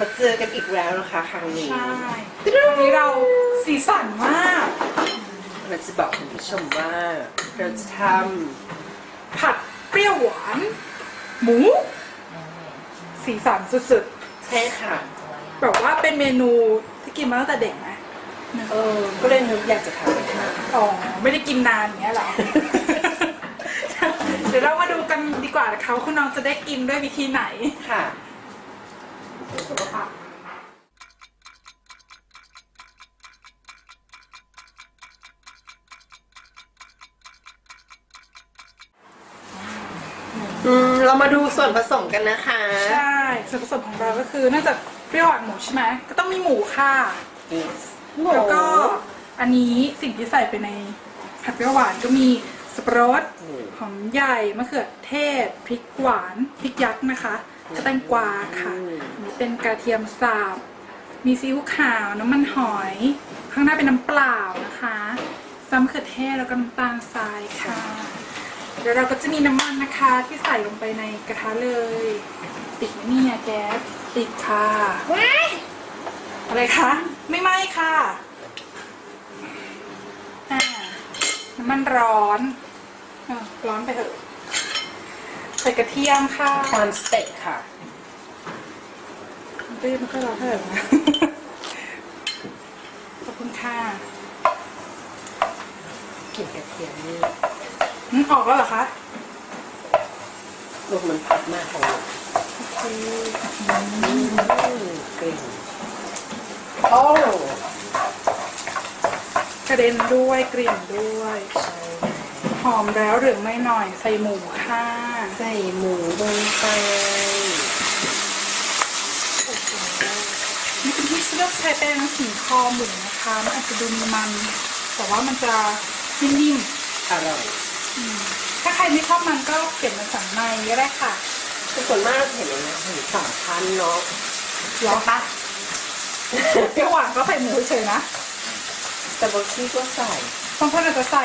มาเจอกันอีกแล้วนะคะครั้งนี้ ใช่วันนี้เราสีสันมาก เราจะบอกคุณผู้ชมว่า เราจะทผัดเปรี้ยวหวาน หมู สีสันสุดำใช่ค่ะ ๆ แบบว่าเป็นเมนูที่กินมาตั้งแต่เด็กไหมเออ ก็เลยนึกอยากจะทำค่ะอ๋อ ไม่ได้กินนานอย่างเงี้ยเหรอ เดี๋ยวเรามาดูกันดีกว่านะคะว่าคุณน้องจะได้กินด้วยวิธีไหน ค่ะ สุขภาพอืมเรามาดูส่วนผสมกันนะคะ ใช่ส่วนผสมของเราก็คือนอกจากเปรี้ยวหวานหมูใช่ไหมก็ต้องมีหมูค่ะ Yes แล้วก็อันนี้สิ่งที่ใส่ไปในผัดเปรี้ยวหวานก็มีสับปะรดอืมหอมใหญ่มะเขือเทศพริกหวานพริกยักษ์นะคะกระ แตงกวาค่ะอันนี้เป็นกระเทียมสับ มีซีอิ๊วขาว น้ำมันหอย ข้างหน้าเป็นน้ำเปล่านะคะซ้ำมะเขือเทศแล้วก็น้ำตาลทรายค่ะเดี๋ยวเราก็จะมีน้ำมันนะคะที่ใส่ลงไปในกระทะเลย ติดไหมเนี่ยแก๊ส ติดค่ะอะไรคะ ไม่ไหม้ค่ะอ่าน้ำมันร้อนเออร้อนไปเถอะ ใส่กระเทียมค่ะความสเต็กค่ะมันก็ยังไม่ค่อยร้อนเท่าไหร่นะขอบคุณค่ะกลิ่นกระเทียมนี่อืมออกแล้วเหรอคะลมมันพัดมากของเราโอเคอืมกลิ่นโอ้กระเด็นด้วยกลิ่นด้วยใช่ หอมแล้วเหลืองไม่หน่อยใส่หมูค่ะ ใส่หมูลงไปนี่คุณพี่เลือกใช้เป็นสีคอหมูนะคะมันอาจจะดูมีมัน แต่ว่ามันจะนิ่มๆอร่อยถ้าใครไม่ชอบมันก็เปลี่ยนเป็นสันในก็ได้ค่ะคือส่วนมากเราเห็นเลยนะเห็นสามชั้นเนาะหรอปะเปรี้ยวหวานก็ใส่หมูเฉยๆนะแต่บางที่ก็ใส่ บางคนอาจจะใส่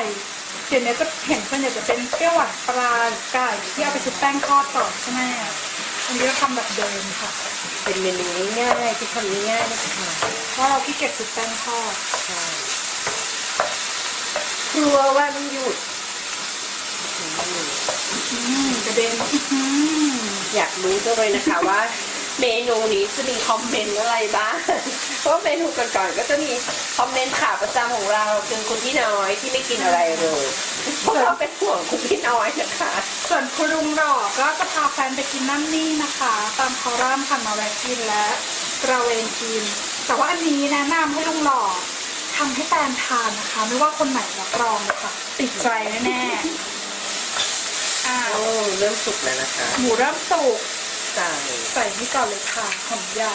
เดี๋ยวนี้จะเห็นส่วนใหญ่จะเป็นเปรี้ยวหวานปลาหรือไก่ที่เอาไปชุบแป้งทอดก่อนใช่ไหมอันนี้เราทำแบบเดิมค่ะ เป็นเมนูง่ายๆที่ทำง่ายๆนะคะเพราะเราขี้เกียจชุบแป้งทอดใช่ครัววันหยุดอืมอืมกระเด็นอื้อหืออยากรู้จังเลยนะคะว่า เมนูนี้จะมีคอมเมนต์อะไรบ้าง เพราะว่าเมนูก่อนๆก็จะมีคอมเมนต์ขาประจำของเราคือคุณพี่น้อยที่ไม่กินอะไรเลยเพราะเราเป็นห่วงคุณพี่น้อยนะคะ ส่วนคุณลุงหล่อก็จะพาแฟนไปกินนั่นนี่นะคะ ตามคอร่ามค่ะมาแวะกินและเราเองกิน แต่ว่าอันนี้แนะนำให้ลุงหล่อทำให้แฟนทานนะคะ ไม่ว่าคนไหนรับรองเลยค่ะติดใจแน่ๆอ่าโอ้เริ่มสุกแล้วนะคะ หมูเริ่มสุก ใส่ใส่นี่ก่อนเลยค่ะหอมใหญ่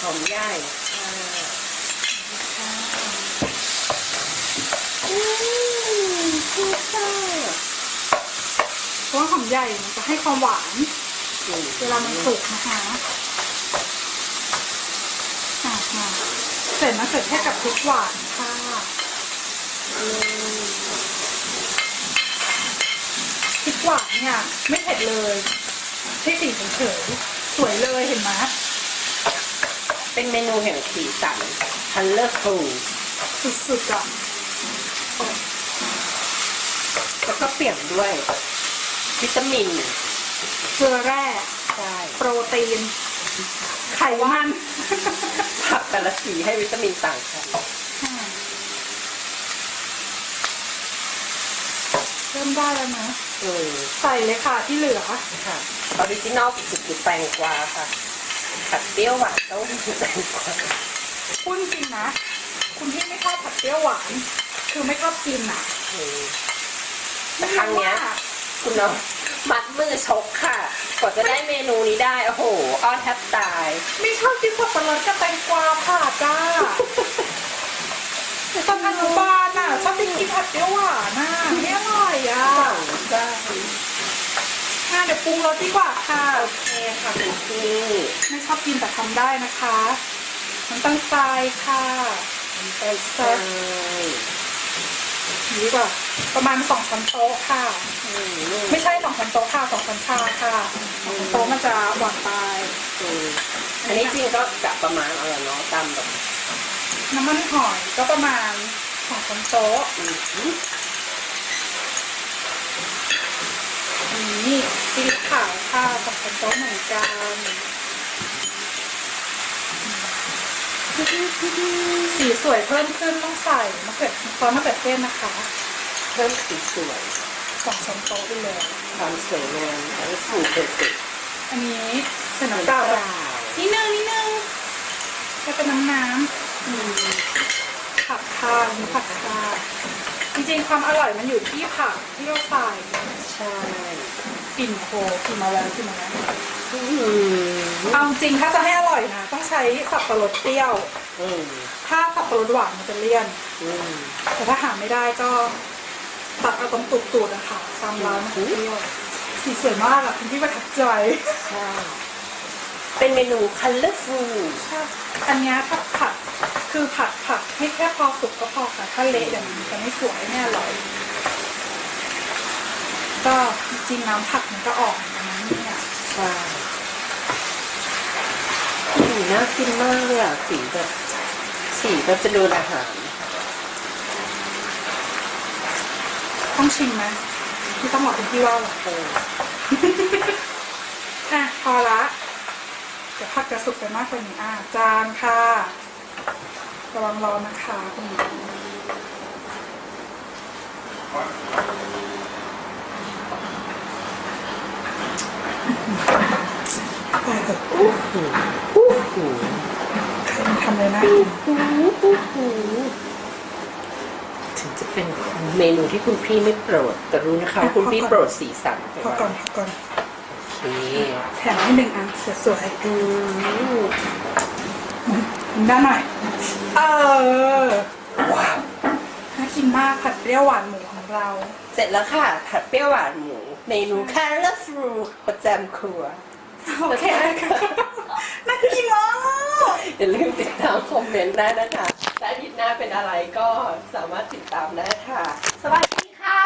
หอมใหญ่อืมพิซซ่าเพราะว่าหอมใหญ่มันจะให้ความหวานอืมเวลามันสุกนะคะอ่ามาเสร็จมะเขือเทศกับพริกหวานค่ะ อืม พริก หวานเนี่ยไม่เผ็ดเลยแค่สีเฉยๆสวยเลยเห็นไหมเป็นเมนูแห่งสีสัน colorful สุดๆอะแล้วก็เปี่ยมด้วย วิตามิน เกลือแร่ใช่โปรตีน ไขมันผักแต่ละสีให้วิตามินต่างกันเริ่มได้แล้วนะเออใส่เลยค่ะที่เหลือ ค่ะออริจินอลสุดๆคือแตงกวาค่ะผัดเปรี้ยวหวานต้องคือแตงกวาพูดจริงๆนะ คุณที่ไม่ชอบผัดเปรี้ยวหวาน คือไม่ชอบกินอะเออแต่ครั้งเนี้ย คุณน้องมัดมือชกค่ะกว่าจะได้เมนูนี้ได้โอ้โหอ้อนแทบตาย ไม่ชอบกินสับปะรดกับแตงกวาค่ะจ้า ตอนอนุบาลน่ะชอบไปกินผัดเปรี้ยวหวานน่ะไม่อร่อยอะสั่งได้อะเดี๋ยวปรุงรสดีกว่าค่ะโอเคค่ะคุณพี่ไม่ชอบกินแต่ทำได้นะคะน้ำตาลทรายค่ะไปใส่ดีกว่าประมาณสองช้อนโต๊ะค่ะอืมไม่ใช่สองช้อนโต๊ะค่ะสองช้อนชาค่ะสองช้อนโต๊ะมันจะหวานไปอืมอันนี้จริงก็กะประมาณเอาละเนาะตามแบบ น้ำมันหอยก็ประมาณสองช้อนโต๊ะอืมนี่ซีอิ๊วขาวค่ะสองช้อนโต๊ะเหมือนกันสีสวยเพิ่มขึ้นต้องใส่มะเขือซอสมะเขือเทศนะคะ เพิ่มสีสวยสองช้อนโต๊ะไปเลยความสวยงามทั้งสูตรเพอร์เฟกต์อันนี้ใส่น้ำเปล่าแบบนิดนึงนิดนึงก็เป็นน้ำน้ำอื มผักค่ะมีผักค่ะจริงๆความอร่อยมันอยู่ที่ผักที่เราใส่ใช่กลิ่นโคกลิ่นมาแล้วกลิ่นมาแล้วอืมเอาจริงถ้าจะให้อร่อยนะต้องใช้สับปะรดเปรี้ยวอืมถ้าสับปะรดหวานมันจะเลี่ยนอืมแต่ถ้าหาไม่ได้ก็ตัดเอาตรงตูดๆนะคะตามร้านมันจะเปรี้ยวสีสวยมากอะคุณพี่ประทับใจใช่เป็นเมนู colorful ใช่อันเนี้ยถ้าผัด คือผัดผัดให้แค่พอสุกก็พอค่ะถ้าเละเดี๋ยวมันจะไม่สวยไม่อร่อย ก็จริงๆน้ำผัดมันก็ออกเหมือนกันนะเนี่ยใช่อืมน่ากินมากเลยอะสีแบบสีแบบจะดูอาหาร ต้องชิมไหมที่ต้องบอกคุณพี่ว่าเหรอเอออะพอละ เดี๋ยวผักจะสุกไปมากกว่านี้อะจานค่ะ ระวังร้อนนะคะคุณหญิงไปเถอะอู้หูอู้หูทำเลยนะอู้หูอู้หูถึงจะเป็นเมนูที่คุณพี่ไม่โปรด แต่รู้นะคะว่าคุณพี่โปรดสีสันพอก่อนพอก่อนโอเคแถมให้หนึ่งอันสวยอืม ๆกินได้หน่อย เออ ว้าวน่ากินมากผัดเปรี้ยวหวานหมูของเรา เสร็จแล้วค่ะ ผัดเปรี้ยวหวานหมูเมนู colorful ประจำครัว โอเคค่ะน่ากินมาก อย่าลืมติดตามคอมเมนต์ได้นะคะถ้าอาทิตย์หน้าเป็นอะไรก็สามารถติดตามได้ค่ะ สวัสดีค่ะ